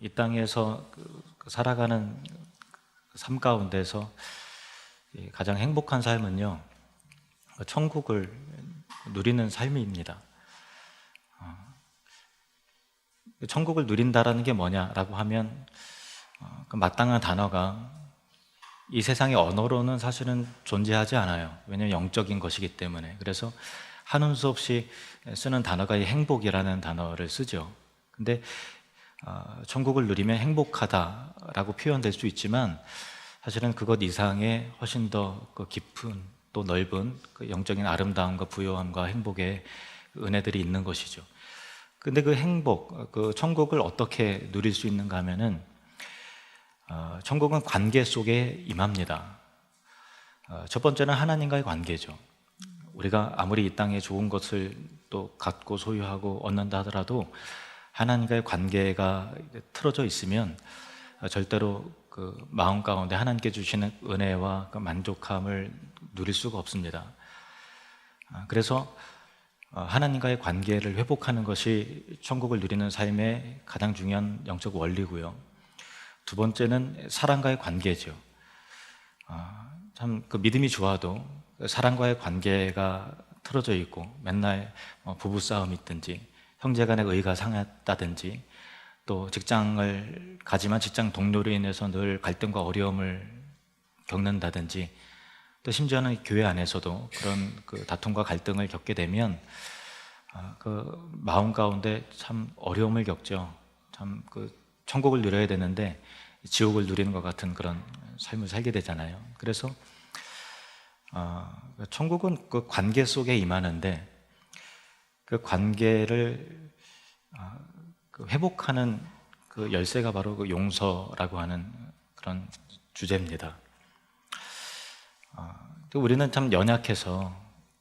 이 땅에서 그 살아가는 삶 가운데서 이 가장 행복한 삶은요, 천국을 누리는 삶입니다. 어, 천국을 누린다라는 게 뭐냐라고 하면 어, 그 마땅한 단어가 이 세상의 언어로는 사실은 존재하지 않아요. 왜냐하면 영적인 것이기 때문에. 그래서 한음 수 없이 쓰는 단어가 이 행복이라는 단어를 쓰죠. 근데 어, 천국을 누리면 행복하다라고 표현될 수 있지만 사실은 그것 이상의 훨씬 더그 깊은 또 넓은 그 영적인 아름다움과 부요함과 행복의 은혜들이 있는 것이죠. 근데 그 행복, 그 천국을 어떻게 누릴 수 있는가 하면은 어, 천국은 관계 속에 임합니다. 어, 첫 번째는 하나님과의 관계죠. 우리가 아무리 이 땅에 좋은 것을 또 갖고 소유하고 얻는다 하더라도 하나님과의 관계가 틀어져 있으면 어, 절대로 그 마음 가운데 하나님께 주시는 은혜와 그 만족함을 누릴 수가 없습니다. 아, 그래서 어, 하나님과의 관계를 회복하는 것이 천국을 누리는 삶의 가장 중요한 영적 원리고요. 두 번째는 사랑과의 관계죠. 아, 참그 믿음이 좋아도 사랑과의 관계가 틀어져 있고 맨날 뭐 부부 싸움이 있든지 형제간의 의가 상했다든지 또 직장을 가지만 직장 동료로 인해서 늘 갈등과 어려움을 겪는다든지 또 심지어는 교회 안에서도 그런 그 다툼과 갈등을 겪게 되면 아, 그 마음 가운데 참 어려움을 겪죠. 참 그 천국을 누려야 되는데 지옥을 누리는 것 같은 그런 삶을 살게 되잖아요. 그래서 어, 천국은 그 관계 속에 임하는데 그 관계를 어, 그 회복하는 그 열쇠가 바로 그 용서라고 하는 그런 주제입니다. 어, 우리는 참 연약해서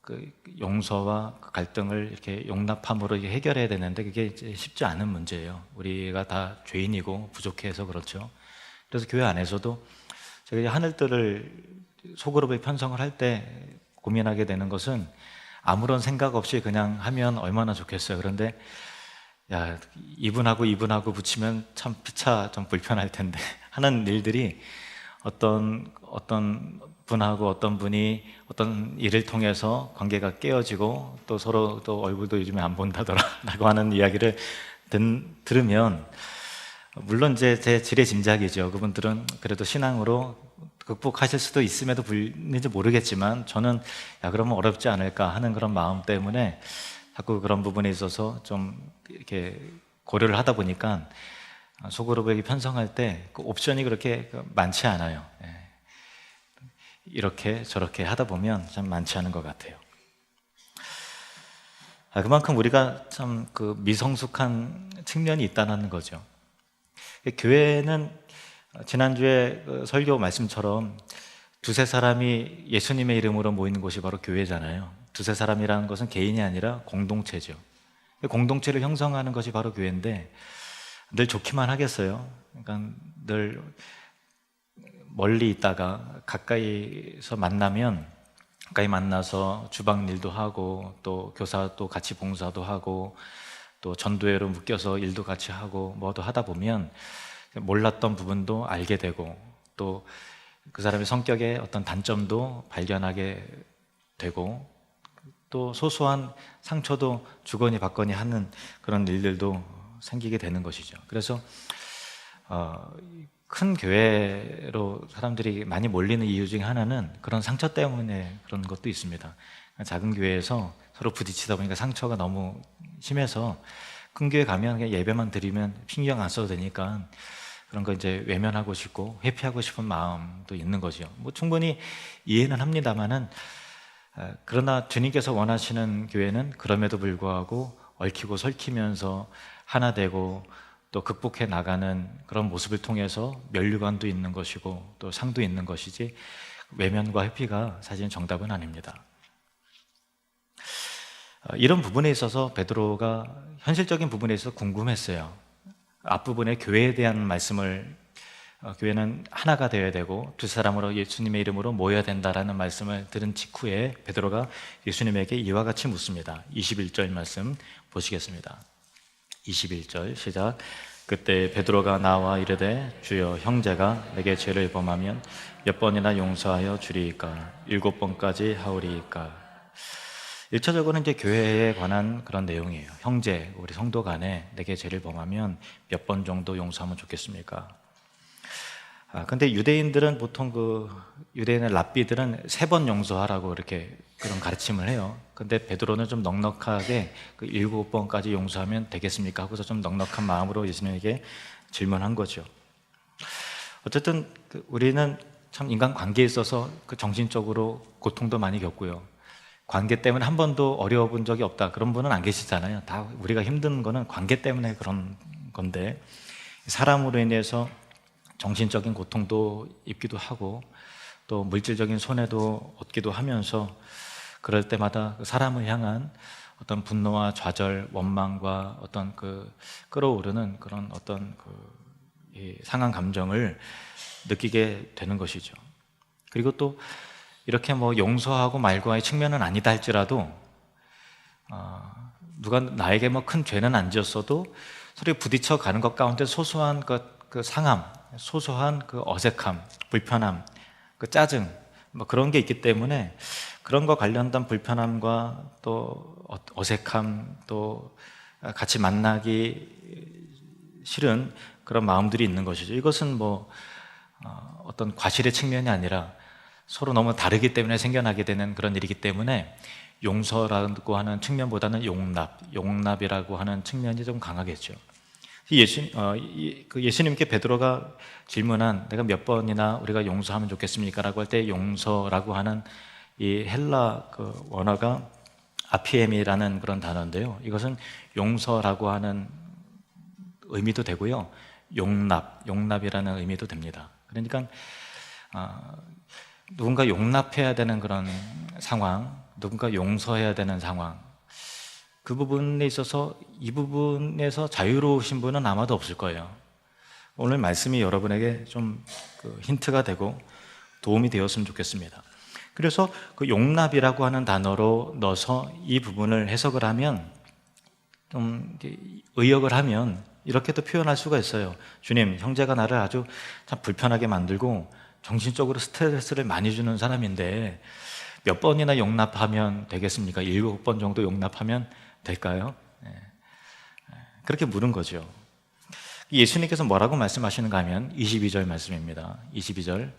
그 용서와 그 갈등을 이렇게 용납함으로 해결해야 되는데 그게 쉽지 않은 문제예요. 우리가 다 죄인이고 부족해서 그렇죠. 그래서 교회 안에서도 제가 하늘들을 소그룹에 편성을 할 때 고민하게 되는 것은 아무런 생각 없이 그냥 하면 얼마나 좋겠어요. 그런데 야 이분하고 이분하고 붙이면 참 피차 좀 불편할 텐데 하는 일들이 어떤 어떤 분하고 어떤 분이 어떤 일을 통해서 관계가 깨어지고 또 서로 또 얼굴도 요즘에 안 본다더라라고 하는 이야기를 든, 들으면 물론 이제 제 지레 짐작이죠. 그분들은 그래도 신앙으로 극복하실 수도 있음에도 불는지 모르겠지만 저는 야 그러면 어렵지 않을까 하는 그런 마음 때문에 자꾸 그런 부분에 있어서 좀 이렇게 고려를 하다 보니까 소그룹에게 편성할 때 그 옵션이 그렇게 많지 않아요. 예. 이렇게 저렇게 하다 보면 참 많지 않은 것 같아요. 아, 그만큼 우리가 참 그 미성숙한 측면이 있다는 거죠. 교회는 지난주에 그 설교 말씀처럼 두세 사람이 예수님의 이름으로 모이는 곳이 바로 교회잖아요. 두세 사람이라는 것은 개인이 아니라 공동체죠. 공동체를 형성하는 것이 바로 교회인데 늘 좋기만 하겠어요. 그러니까 늘 멀리 있다가 가까이서 만나면 가까이 만나서 주방 일도 하고 또 교사도 같이 봉사도 하고 또 전도회로 묶여서 일도 같이 하고 뭐도 하다 보면 몰랐던 부분도 알게 되고 또 그 사람의 성격의 어떤 단점도 발견하게 되고 또 소소한 상처도 주거니 받거니 하는 그런 일들도 생기게 되는 것이죠. 그래서 어, 큰 교회로 사람들이 많이 몰리는 이유 중에 하나는 그런 상처 때문에 그런 것도 있습니다. 작은 교회에서 서로 부딪히다 보니까 상처가 너무 심해서 큰 교회 가면 예배만 드리면 신경 안 써도 되니까 그런 거 이제 외면하고 싶고 회피하고 싶은 마음도 있는 거죠. 뭐 충분히 이해는 합니다만은 그러나 주님께서 원하시는 교회는 그럼에도 불구하고 얽히고 설키면서 하나 되고 또 극복해 나가는 그런 모습을 통해서 면류관도 있는 것이고 또 상도 있는 것이지 외면과 회피가 사실 정답은 아닙니다. 어, 이런 부분에 있어서 베드로가 현실적인 부분에 있어서 궁금했어요. 앞부분에 교회에 대한 말씀을 어, 교회는 하나가 되어야 되고 두 사람으로 예수님의 이름으로 모여야 된다라는 말씀을 들은 직후에 베드로가 예수님에게 이와 같이 묻습니다. 21절 말씀 보시겠습니다. 21절 시작. 그때 베드로가 나와 이르되 주여 형제가 내게 죄를 범하면 몇 번이나 용서하여 주리이까 일곱 번까지 하오리이까 일차적으로는 이제 교회에 관한 그런 내용이에요. 형제, 우리 성도 간에 내게 죄를 범하면 몇 번 정도 용서하면 좋겠습니까? 아, 근데 유대인들은 보통 그 유대인의 랍비들은 세 번 용서하라고 이렇게 그런 가르침을 해요. 근데 베드로는 좀 넉넉하게 그 일곱 번까지 용서하면 되겠습니까? 하고서 좀 넉넉한 마음으로 예수님에게 질문한 거죠. 어쨌든 그 우리는 참 인간 관계에 있어서 그 정신적으로 고통도 많이 겪고요. 관계 때문에 한 번도 어려워 본 적이 없다. 그런 분은 안 계시잖아요. 다 우리가 힘든 거는 관계 때문에 그런 건데 사람으로 인해서 정신적인 고통도 입기도 하고 또 물질적인 손해도 얻기도 하면서 그럴 때마다 그 사람을 향한 어떤 분노와 좌절, 원망과 어떤 그 끌어오르는 그런 어떤 그이 상한 감정을 느끼게 되는 것이죠. 그리고 또 이렇게 뭐 용서하고 말고의 측면은 아니다 할지라도 어, 누가 나에게 뭐 큰 죄는 안 지었어도 서로 부딪혀 가는 것 가운데 소소한 그, 그 상함, 소소한 그 어색함, 불편함, 그 짜증, 뭐 그런 게 있기 때문에 그런 거 관련된 불편함과 또 어- 어색함, 또 같이 만나기 싫은 그런 마음들이 있는 것이죠. 이것은 뭐 어, 어떤 과실의 측면이 아니라 서로 너무 다르기 때문에 생겨나게 되는 그런 일이기 때문에 용서라고 하는 측면보다는 용납, 용납이라고 하는 측면이 좀 강하겠죠. 예수, 어, 이- 그 예수님께 베드로가 질문한 내가 몇 번이나 우리가 용서하면 좋겠습니까?라고 할 때 용서라고 하는 이 헬라 그 원어가 아피엠이라는 그런 단어인데요. 이것은 용서라고 하는 의미도 되고요. 용납, 용납이라는 의미도 됩니다. 그러니까 아, 누군가 용납해야 되는 그런 상황, 누군가 용서해야 되는 상황, 그 부분에 있어서 이 부분에서 자유로우신 분은 아마도 없을 거예요. 오늘 말씀이 여러분에게 좀 그 힌트가 되고 도움이 되었으면 좋겠습니다. 그래서 그 용납이라고 하는 단어로 넣어서 이 부분을 해석을 하면 좀 의역을 하면 이렇게도 표현할 수가 있어요. 주님, 형제가 나를 아주 참 불편하게 만들고 정신적으로 스트레스를 많이 주는 사람인데 몇 번이나 용납하면 되겠습니까? 일곱 번 정도 용납하면 될까요? 예. 그렇게 물은 거죠. 예수님께서 뭐라고 말씀하시는가 하면 22절 말씀입니다. 22절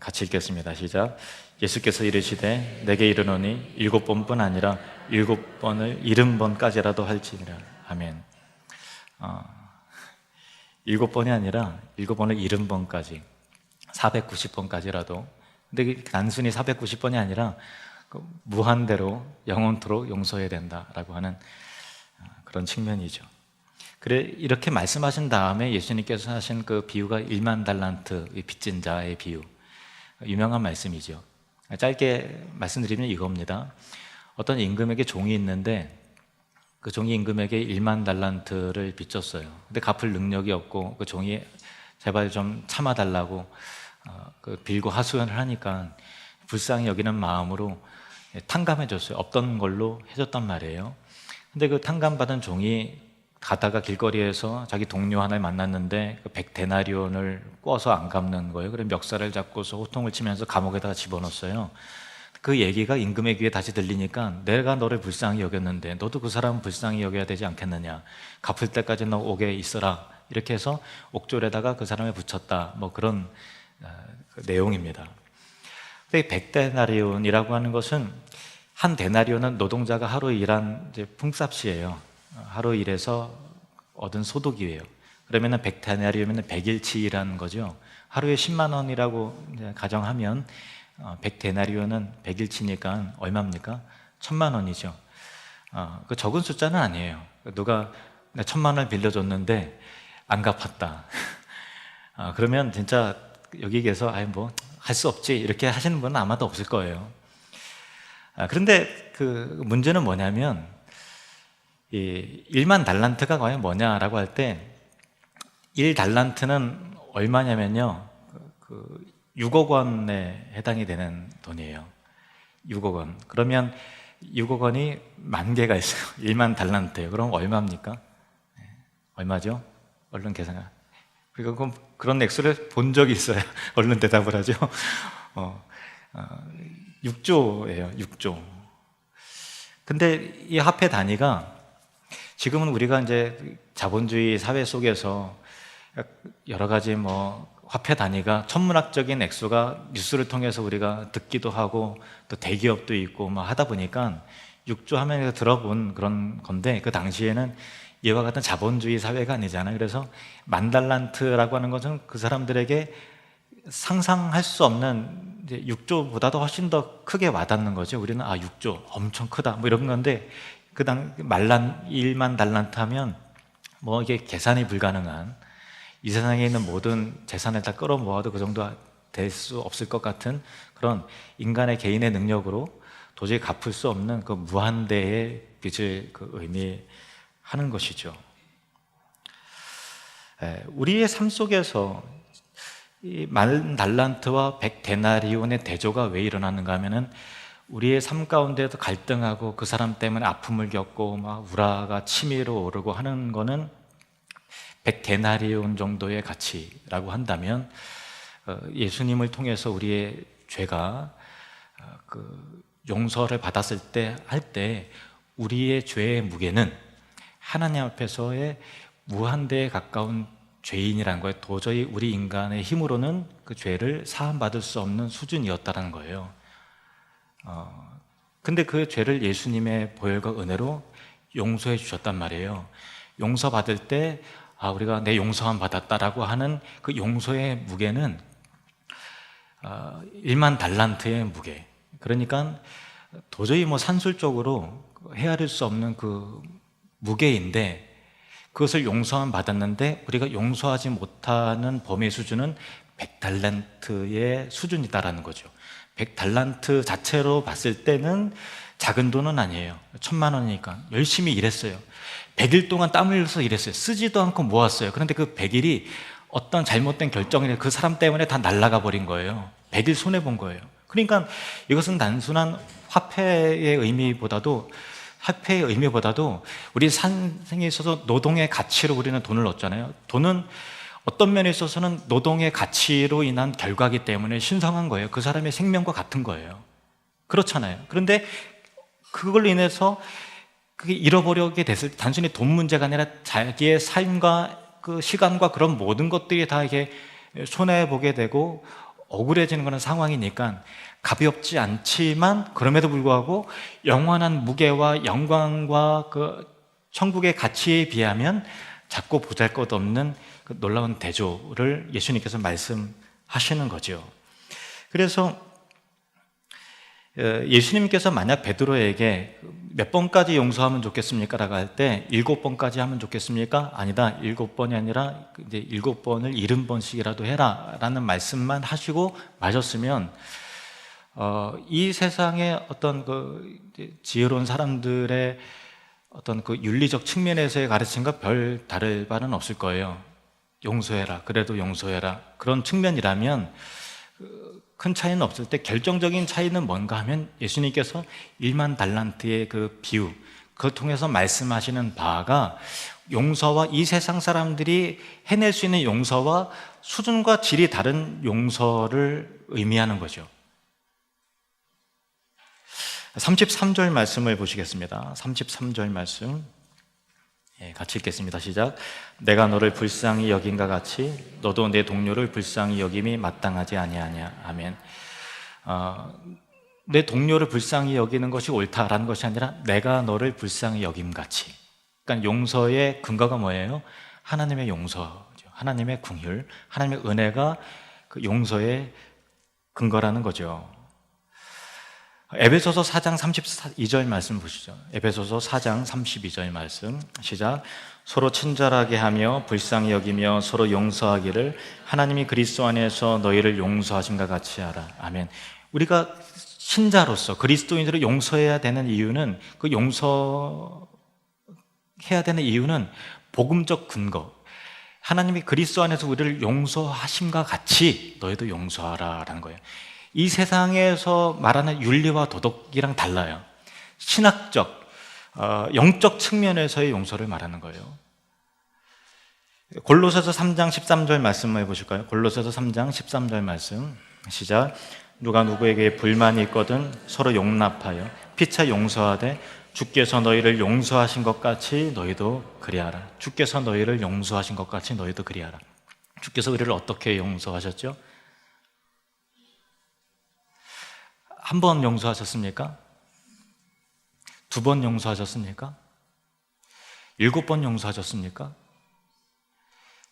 같이 읽겠습니다. 시작. 예수께서 이르시되 내게 이르노니 일곱 번뿐 아니라 일곱 번을 일흔 번까지라도 할지니라. 아멘. 어, 일곱 번이 아니라 일곱 번을 일흔 번까지 490번까지라도 근데 그 단순히 490번이 아니라 그 무한대로 영원토록 용서해야 된다라고 하는 어, 그런 측면이죠. 그래 이렇게 말씀하신 다음에 예수님께서 하신 그 비유가 1만 달란트 이 빚진 자의 비유 유명한 말씀이죠. 짧게 말씀드리면 이겁니다. 어떤 임금에게 종이 있는데 그 종이 임금에게 1만 달란트를 빚졌어요. 근데 갚을 능력이 없고 그 종이 제발 좀 참아달라고 어, 그 빌고 하소연을 하니까 불쌍히 여기는 마음으로 탕감해 줬어요. 없던 걸로 해줬단 말이에요. 근데 그 탕감받은 종이 가다가 길거리에서 자기 동료 하나를 만났는데 그 백데나리온을 꿔서 안 갚는 거예요. 그래 멱살을 잡고서 호통을 치면서 감옥에다가 집어넣었어요. 그 얘기가 임금의 귀에 다시 들리니까 내가 너를 불쌍히 여겼는데 너도 그 사람 불쌍히 여겨야 되지 않겠느냐. 갚을 때까지 너 오게 있어라. 이렇게 해서 옥졸에다가 그 사람을 붙였다. 뭐 그런 내용입니다. 근데 백데나리온이라고 하는 것은 한 데나리온은 노동자가 하루 일한 품값이에요. 하루 일해서 얻은 소득이에요. 그러면은 100데나리온이면 100일치라는 거죠. 하루에 10만 원이라고 가정하면 어, 100데나리온은 100일치니까 얼마입니까? 1000만 원이죠. 어, 그 적은 숫자는 아니에요. 누가 내 천만 원을 빌려줬는데 안 갚았다. 아, 그러면 진짜 여기 계서 아예 뭐할 수 없지 이렇게 하시는 분은 아마도 없을 거예요. 아, 그런데 그 문제는 뭐냐면 이 1만 달란트가 과연 뭐냐라고 할 때 1 달란트는 얼마냐면요. 그, 그 6억 원에 해당이 되는 돈이에요. 6억 원. 그러면 6억 원이 만 개가 있어요. 1만 달란트예요. 그럼 얼마입니까? 네. 얼마죠? 얼른 계산해. 그럼 그런 액수를 본 적이 있어요. 얼른 대답을 하죠. 어, 어, 6조예요. 6조. 근데 이 화폐 단위가 지금은 우리가 이제 자본주의 사회 속에서 여러 가지 뭐 화폐 단위가 천문학적인 액수가 뉴스를 통해서 우리가 듣기도 하고 또 대기업도 있고 뭐 하다 보니까 6조 하면서 들어본 그런 건데 그 당시에는 이와 같은 자본주의 사회가 아니잖아요. 그래서 만달란트라고 하는 것은 그 사람들에게 상상할 수 없는 이제 6조보다도 훨씬 더 크게 와닿는 거죠. 우리는 아 6조 엄청 크다 뭐 이런 건데 그당 말란 1만 달란트 하면 뭐 이게 계산이 불가능한 이 세상에 있는 모든 재산을 다 끌어모아도 그 정도 될 수 없을 것 같은 그런 인간의 개인의 능력으로 도저히 갚을 수 없는 그 무한대의 빚을 그 의미 하는 것이죠. 예, 우리의 삶 속에서 이만 달란트와 백 데나리온의 대조가 왜 일어나는가 하면은 우리의 삶 가운데도 갈등하고 그 사람 때문에 아픔을 겪고 막 우라가 치밀어 오르고 하는 거는 백 데나리온 정도의 가치라고 한다면 어, 예수님을 통해서 우리의 죄가 어, 그 용서를 받았을 때 할때 우리의 죄의 무게는 하나님 앞에서의 무한대에 가까운 죄인이란 거예요. 도저히 우리 인간의 힘으로는 그 죄를 사함받을 수 없는 수준이었다는 거예요. 어, 근데 그 죄를 예수님의 보혈과 은혜로 용서해 주셨단 말이에요. 용서받을 때, 아, 우리가 내 용서함 받았다라고 하는 그 용서의 무게는 어, 1만 달란트의 무게. 그러니까 도저히 뭐 산술적으로 헤아릴 수 없는 그 무게인데 그것을 용서함 받았는데 우리가 용서하지 못하는 범위 수준은 100달란트의 수준이다라는 거죠. 100달란트 자체로 봤을 때는 작은 돈은 아니에요. 천만 원이니까. 열심히 일했어요. 100일 동안 땀을 흘려서 일했어요. 쓰지도 않고 모았어요. 그런데 그 100일이 어떤 잘못된 결정이 그 사람 때문에 다 날아가 버린 거예요. 100일 손해본 거예요. 그러니까 이것은 단순한 화폐의 의미보다도 화폐의 의미보다도 우리 산생에 있어서 노동의 가치로 우리는 돈을 얻잖아요. 돈은 어떤 면에 있어서는 노동의 가치로 인한 결과기 때문에 신성한 거예요. 그 사람의 생명과 같은 거예요. 그렇잖아요. 그런데 그걸로 인해서 그게 잃어버리게 됐을 때 단순히 돈 문제가 아니라 자기의 삶과 그 시간과 그런 모든 것들이 다 이게 손해보게 되고 억울해지는 그런 상황이니까 가볍지 않지만 그럼에도 불구하고 영원한 무게와 영광과 그 천국의 가치에 비하면 작고 보잘 것 없는 그 놀라운 대조를 예수님께서 말씀하시는 거죠. 그래서 어, 예수님께서 만약 베드로에게 몇 번까지 용서하면 좋겠습니까? 라고 할 때 일곱 번까지 하면 좋겠습니까? 아니다. 일곱 번이 아니라 이제 일곱 번을 일흔 번씩이라도 해라. 라는 말씀만 하시고 마셨으면 어, 이 세상의 어떤 그 지혜로운 사람들의 어떤 그 윤리적 측면에서의 가르침과 별 다를 바는 없을 거예요. 용서해라. 그래도 용서해라. 그런 측면이라면 그 큰 차이는 없을 때 결정적인 차이는 뭔가 하면 예수님께서 1만 달란트의 그 비유, 그걸 통해서 말씀하시는 바가 용서와 이 세상 사람들이 해낼 수 있는 용서와 수준과 질이 다른 용서를 의미하는 거죠. 33절 말씀을 보시겠습니다. 33절 말씀. 예, 같이 읽겠습니다. 시작. 내가 너를 불쌍히 여긴가 같이 너도 내 동료를 불쌍히 여김이 마땅하지 아니하냐. 아멘. 어, 내 동료를 불쌍히 여기는 것이 옳다라는 것이 아니라 내가 너를 불쌍히 여김 같이. 그러니까 용서의 근거가 뭐예요? 하나님의 용서죠. 하나님의 궁휼, 하나님의 은혜가 그 용서의 근거라는 거죠. 에베소서 4장 32절 말씀 보시죠. 에베소서 4장 32절 말씀 시작. 서로 친절하게 하며 불쌍히 여기며 서로 용서하기를 하나님이 그리스도 안에서 너희를 용서하신가 같이 하라. 아멘. 우리가 신자로서 그리스도인으로 용서해야 되는 이유는 그 용서해야 되는 이유는 복음적 근거. 하나님이 그리스도 안에서 우리를 용서하심과 같이 너희도 용서하라라는 거예요. 이 세상에서 말하는 윤리와 도덕이랑 달라요. 신학적, 어, 영적 측면에서의 용서를 말하는 거예요. 골로새서 3장 13절 말씀을 해 보실까요? 골로새서 3장 13절 말씀. 시작. 누가 누구에게 불만이 있거든 서로 용납하여 피차 용서하되 주께서 너희를 용서하신 것 같이 너희도 그리하라. 주께서 너희를 용서하신 것 같이 너희도 그리하라. 주께서 우리를 어떻게 용서하셨죠? 한 번 용서하셨습니까? 두 번 용서하셨습니까? 일곱 번 용서하셨습니까?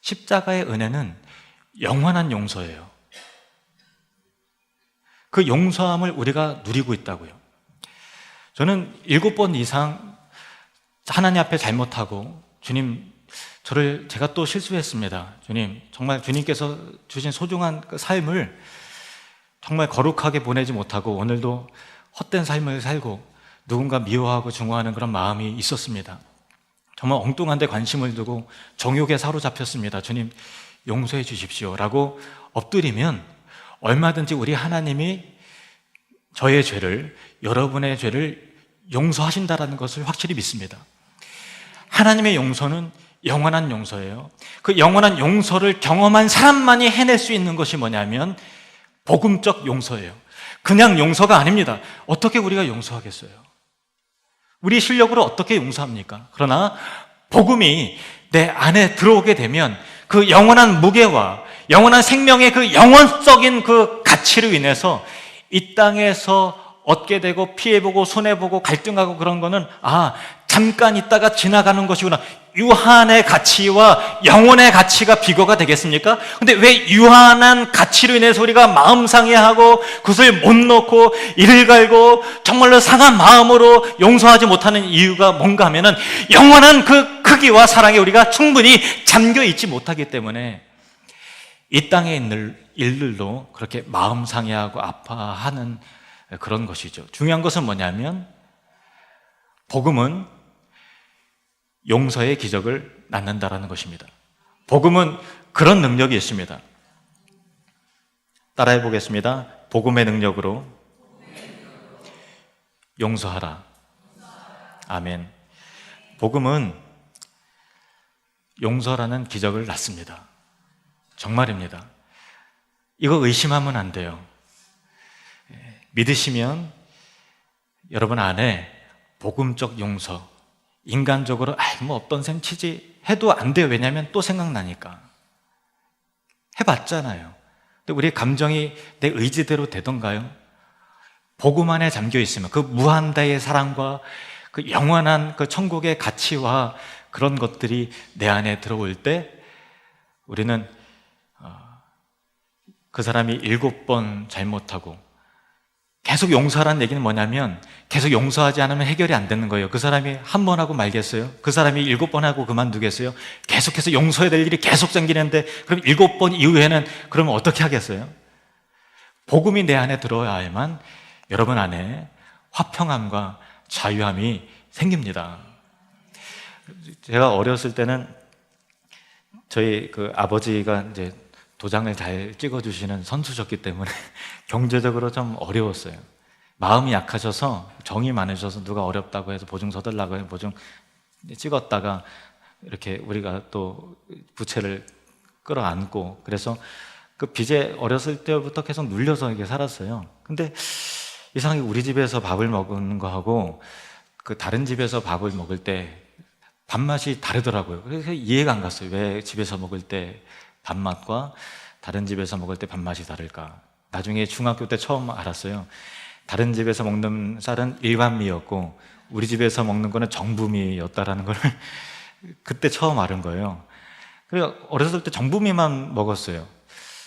십자가의 은혜는 영원한 용서예요. 그 용서함을 우리가 누리고 있다고요. 저는 일곱 번 이상 하나님 앞에 잘못하고 주님 저를 제가 또 실수했습니다. 주님 정말 주님께서 주신 소중한 그 삶을 정말 거룩하게 보내지 못하고 오늘도 헛된 삶을 살고 누군가 미워하고 증오하는 그런 마음이 있었습니다. 정말 엉뚱한 데 관심을 두고 정욕에 사로잡혔습니다. 주님 용서해 주십시오. 라고 엎드리면 얼마든지 우리 하나님이 저의 죄를, 여러분의 죄를 용서하신다라는 것을 확실히 믿습니다. 하나님의 용서는 영원한 용서예요. 그 영원한 용서를 경험한 사람만이 해낼 수 있는 것이 뭐냐면 복음적 용서예요. 그냥 용서가 아닙니다. 어떻게 우리가 용서하겠어요? 우리 실력으로 어떻게 용서합니까? 그러나 복음이 내 안에 들어오게 되면 그 영원한 무게와 영원한 생명의 그 영원적인 그 가치로 인해서 이 땅에서 얻게 되고 피해보고 손해보고 갈등하고 그런 거는 아 잠깐 있다가 지나가는 것이구나 유한의 가치와 영혼의 가치가 비교가 되겠습니까? 근데 왜 유한한 가치로 인해서 우리가 마음 상해하고 그것을 못 놓고 이를 갈고 정말로 상한 마음으로 용서하지 못하는 이유가 뭔가 하면은 영원한 그 크기와 사랑에 우리가 충분히 잠겨 있지 못하기 때문에 이 땅에 있는 일들도 그렇게 마음 상해하고 아파하는 그런 것이죠. 중요한 것은 뭐냐면 복음은 용서의 기적을 낳는다라는 것입니다. 복음은 그런 능력이 있습니다. 따라해 보겠습니다. 복음의 능력으로 용서하라. 아멘. 복음은 용서라는 기적을 낳습니다. 정말입니다. 이거 의심하면 안 돼요. 믿으시면 여러분 안에 복음적 용서, 인간적으로 아, 뭐 어떤 셈 치지 해도 안 돼요. 왜냐하면 또 생각나니까. 해봤잖아요. 근데 우리 감정이 내 의지대로 되던가요? 복음 안에 잠겨 있으면 그 무한대의 사랑과 그 영원한 그 천국의 가치와 그런 것들이 내 안에 들어올 때 우리는 어, 그 사람이 일곱 번 잘못하고 계속 용서하라는 얘기는 뭐냐면 계속 용서하지 않으면 해결이 안 되는 거예요. 그 사람이 한 번 하고 말겠어요? 그 사람이 일곱 번 하고 그만두겠어요? 계속해서 용서해야 될 일이 계속 생기는데 그럼 일곱 번 이후에는 그러면 어떻게 하겠어요? 복음이 내 안에 들어야만 여러분 안에 화평함과 자유함이 생깁니다. 제가 어렸을 때는 저희 그 아버지가 이제 도장을 잘 찍어주시는 선수셨기 때문에 경제적으로 좀 어려웠어요. 마음이 약하셔서 정이 많으셔서 누가 어렵다고 해서 보증 서달라고 해서 보증 찍었다가 이렇게 우리가 또 부채를 끌어안고 그래서 그 빚에 어렸을 때부터 계속 눌려서 이렇게 살았어요. 근데 이상하게 우리 집에서 밥을 먹는 거하고 그 다른 집에서 밥을 먹을 때 밥맛이 다르더라고요. 그래서 이해가 안 갔어요. 왜 집에서 먹을 때 밥맛과 다른 집에서 먹을 때 밥맛이 다를까? 나중에 중학교 때 처음 알았어요. 다른 집에서 먹는 쌀은 일반미였고 우리 집에서 먹는 거는 정부미였다라는 걸 그때 처음 알은 거예요. 그래서 어렸을 때 정부미만 먹었어요.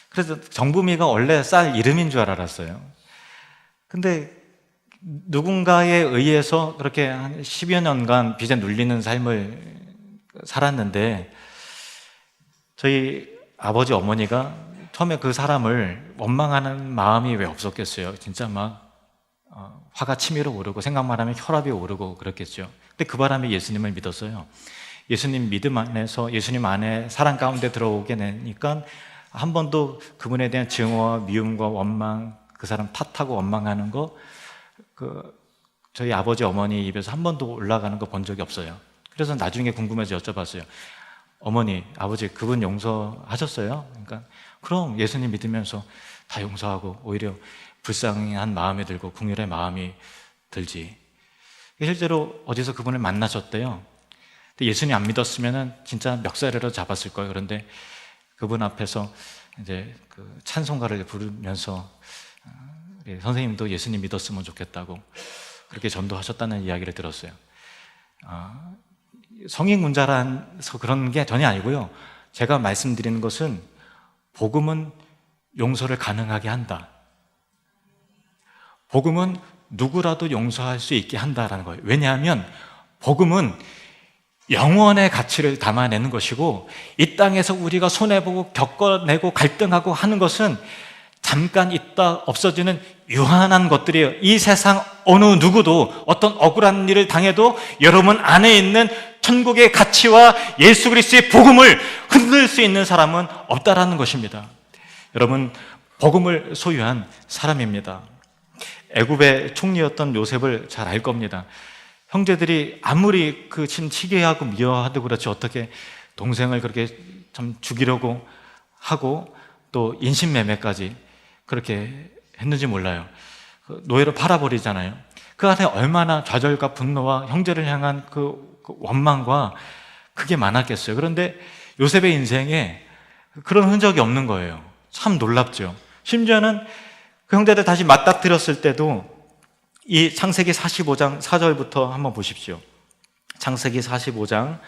그래서 정부미가 원래 쌀 이름인 줄 알았어요. 근데 누군가에 의해서 그렇게 한 10여 년간 빚에 눌리는 삶을 살았는데 저희 아버지 어머니가 처음에 그 사람을 원망하는 마음이 왜 없었겠어요? 진짜 막 어, 화가 치밀어 오르고 생각만 하면 혈압이 오르고 그랬겠죠. 근데 그 바람에 예수님을 믿었어요. 예수님 믿음 안에서 예수님 안에 사랑 가운데 들어오게 되니까 한 번도 그분에 대한 증오와 미움과 원망, 그 사람 탓하고 원망하는 거, 그 저희 아버지 어머니 입에서 한 번도 올라가는 거 본 적이 없어요. 그래서 나중에 궁금해서 여쭤봤어요. 어머니, 아버지 그분 용서하셨어요? 그러니까 그럼 예수님 믿으면서 다 용서하고 오히려 불쌍한 마음이 들고 궁율의 마음이 들지. 실제로 어디서 그분을 만나셨대요. 예수님 안 믿었으면은 진짜 멱살으로 잡았을 거예요. 그런데 그분 앞에서 이제 그 찬송가를 부르면서 어, 우리 선생님도 예수님 믿었으면 좋겠다고 그렇게 전도하셨다는 이야기를 들었어요. 아, 성인 군자라서 그런 게 전혀 아니고요. 제가 말씀드리는 것은 복음은 용서를 가능하게 한다. 복음은 누구라도 용서할 수 있게 한다라는 거예요. 왜냐하면 복음은 영원의 가치를 담아내는 것이고 이 땅에서 우리가 손해보고 겪어내고 갈등하고 하는 것은 잠깐 있다 없어지는 유한한 것들이에요. 이 세상 어느 누구도 어떤 억울한 일을 당해도 여러분 안에 있는 천국의 가치와 예수 그리스도의 복음을 흔들 수 있는 사람은 없다라는 것입니다. 여러분 복음을 소유한 사람입니다. 애굽의 총리였던 요셉을 잘 알 겁니다. 형제들이 아무리 그참 치계하고 미워하도 그렇지 어떻게 동생을 그렇게 참 죽이려고 하고 또 인신매매까지 그렇게 했는지 몰라요. 그 노예로 팔아버리잖아요. 그 안에 얼마나 좌절과 분노와 형제를 향한 그, 그 원망과 그게 많았겠어요. 그런데 요셉의 인생에 그런 흔적이 없는 거예요. 참 놀랍죠. 심지어는 그 형제들 다시 맞닥뜨렸을 때도 이 창세기 45장 4절부터 한번 보십시오. 창세기 45장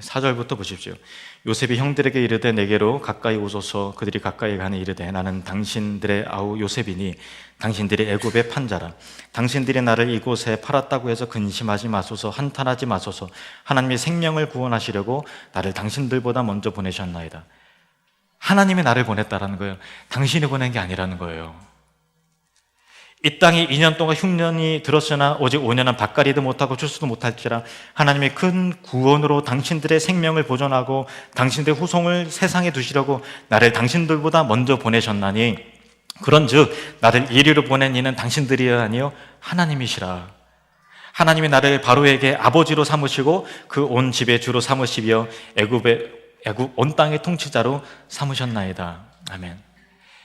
4절부터 보십시오. 요셉이 형들에게 이르되 내게로 가까이 오소서 그들이 가까이 가니 이르되 나는 당신들의 아우 요셉이니 당신들이 애굽의 판자라 당신들이 나를 이곳에 팔았다고 해서 근심하지 마소서 한탄하지 마소서 하나님이 생명을 구원하시려고 나를 당신들보다 먼저 보내셨나이다. 하나님이 나를 보냈다라는 거예요. 당신이 보낸 게 아니라는 거예요. 이 땅이 2년 동안 흉년이 들었으나 오직 5년은 밭가리도 못하고 출수도 못할지라 하나님의 큰 구원으로 당신들의 생명을 보존하고 당신들의 후손을 세상에 두시려고 나를 당신들보다 먼저 보내셨나니 그런즉 나를 이리로 보낸 이는 당신들이 아니요 하나님이시라. 하나님이 나를 바로에게 아버지로 삼으시고 그 온 집의 주로 삼으시며 애굽의 애굽 온 땅의 통치자로 삼으셨나이다. 아멘.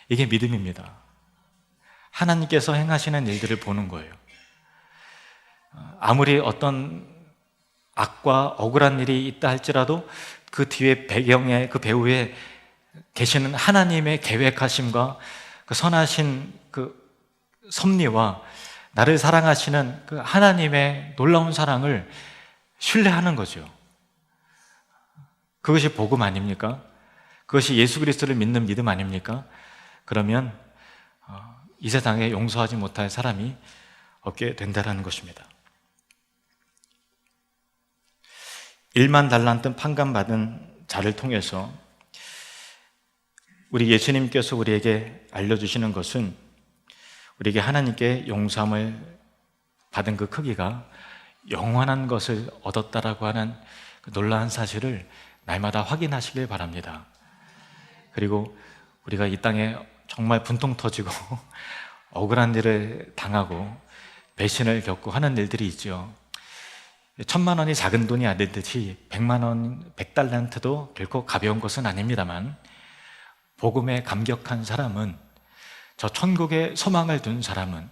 이게 믿음입니다. 하나님께서 행하시는 일들을 보는 거예요. 아무리 어떤 악과 억울한 일이 있다 할지라도 그 뒤에 배경에 그 배후에 계시는 하나님의 계획하심과 그 선하신 그 섭리와 나를 사랑하시는 그 하나님의 놀라운 사랑을 신뢰하는 거죠. 그것이 복음 아닙니까? 그것이 예수 그리스도를 믿는 믿음 아닙니까? 그러면 이 세상에 용서하지 못할 사람이 없게 된다라는 것입니다. 1만 달란트 판간받은 자를 통해서 우리 예수님께서 우리에게 알려주시는 것은 우리에게 하나님께 용서함을 받은 그 크기가 영원한 것을 얻었다라고 하는 그 놀라운 사실을 날마다 확인하시길 바랍니다. 그리고 우리가 이 땅에 정말 분통 터지고 억울한 일을 당하고 배신을 겪고 하는 일들이 있죠. 천만 원이 작은 돈이 아니듯이 백만 원, 백달란트도 결코 가벼운 것은 아닙니다만 복음에 감격한 사람은 저 천국에 소망을 둔 사람은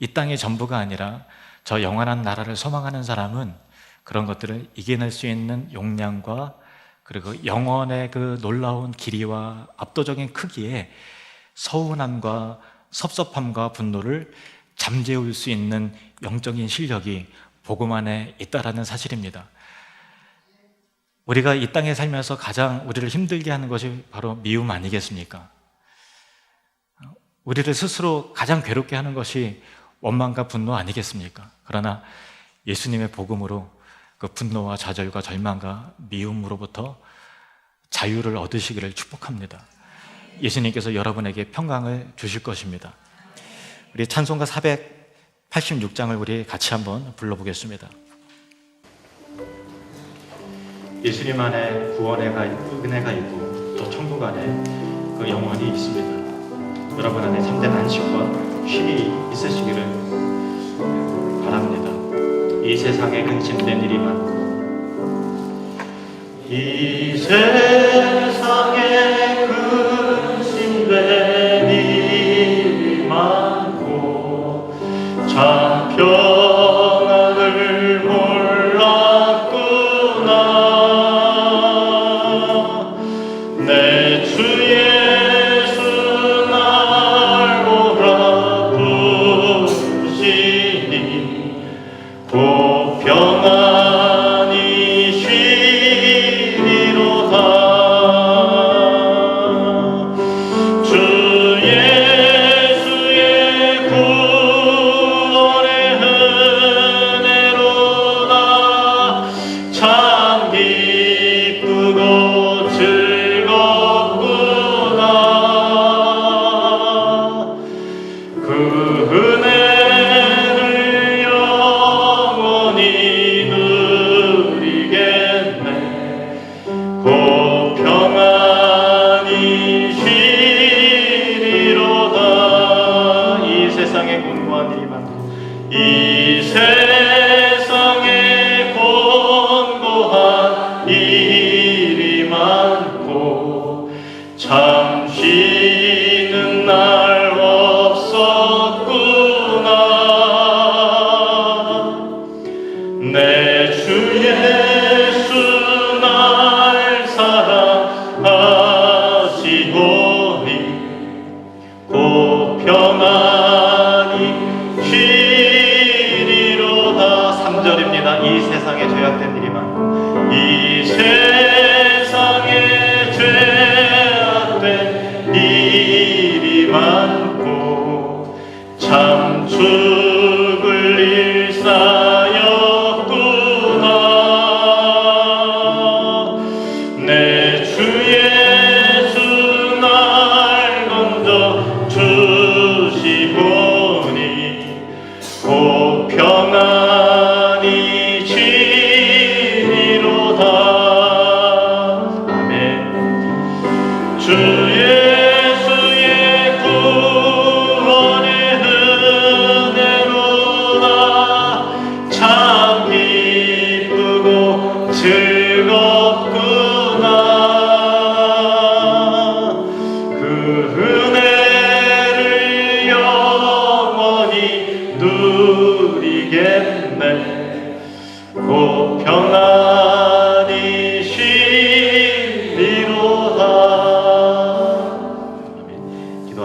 이 땅의 전부가 아니라 저 영원한 나라를 소망하는 사람은 그런 것들을 이겨낼 수 있는 용량과 그리고 영원의 그 놀라운 길이와 압도적인 크기에 서운함과 섭섭함과 분노를 잠재울 수 있는 영적인 실력이 복음 안에 있다라는 사실입니다. 우리가 이 땅에 살면서 가장 우리를 힘들게 하는 것이 바로 미움 아니겠습니까? 우리를 스스로 가장 괴롭게 하는 것이 원망과 분노 아니겠습니까? 그러나 예수님의 복음으로 그 분노와 좌절과 절망과 미움으로부터 자유를 얻으시기를 축복합니다. 예수님께서 여러분에게 평강을 주실 것입니다. 우리 찬송가 486장을 우리 같이 한번 불러보겠습니다. 예수님 안에 구원의 은혜가 있고 또 천국 안에 그 영원이 있습니다. 여러분 안에 참된 안식과 쉼이 있으시기를 바랍니다. 이 세상에 근심된 일이 많고 이 세상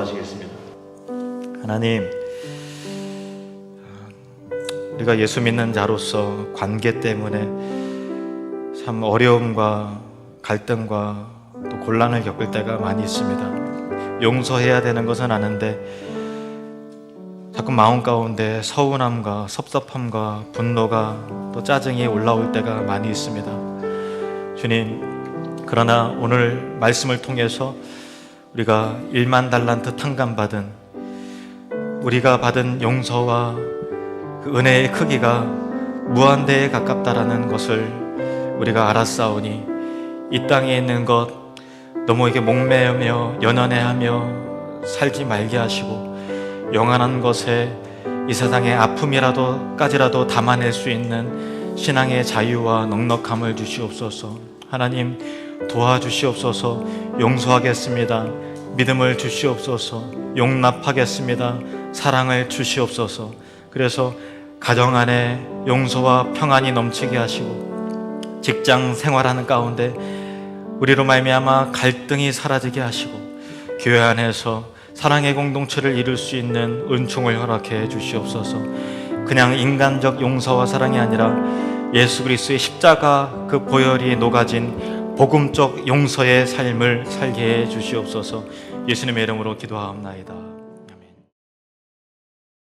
하시겠습니다. 하나님, 우리가 예수 믿는 자로서 관계 때문에 참 어려움과 갈등과 또 곤란을 겪을 때가 많이 있습니다. 용서해야 되는 것은 아는데 자꾸 마음 가운데 서운함과 섭섭함과 분노가 또 짜증이 올라올 때가 많이 있습니다. 주님, 그러나 오늘 말씀을 통해서 우리가 1만 달란트 탕감 받은 우리가 받은 용서와 그 은혜의 크기가 무한대에 가깝다라는 것을 우리가 알았사오니 이 땅에 있는 것 너무에게 목매며 연연해하며 살지 말게 하시고 영원한 것에 이 세상의 아픔이라도까지라도 담아낼 수 있는 신앙의 자유와 넉넉함을 주시옵소서. 하나님 도와주시옵소서. 용서하겠습니다. 믿음을 주시옵소서. 용납하겠습니다. 사랑을 주시옵소서. 그래서 가정 안에 용서와 평안이 넘치게 하시고 직장 생활하는 가운데 우리로 말미암아 갈등이 사라지게 하시고 교회 안에서 사랑의 공동체를 이룰 수 있는 은총을 허락해 주시옵소서. 그냥 인간적 용서와 사랑이 아니라 예수 그리스도의 십자가 그 보혈이 녹아진 복음적 용서의 삶을 살게 해 주시옵소서. 예수님의 이름으로 기도하옵나이다.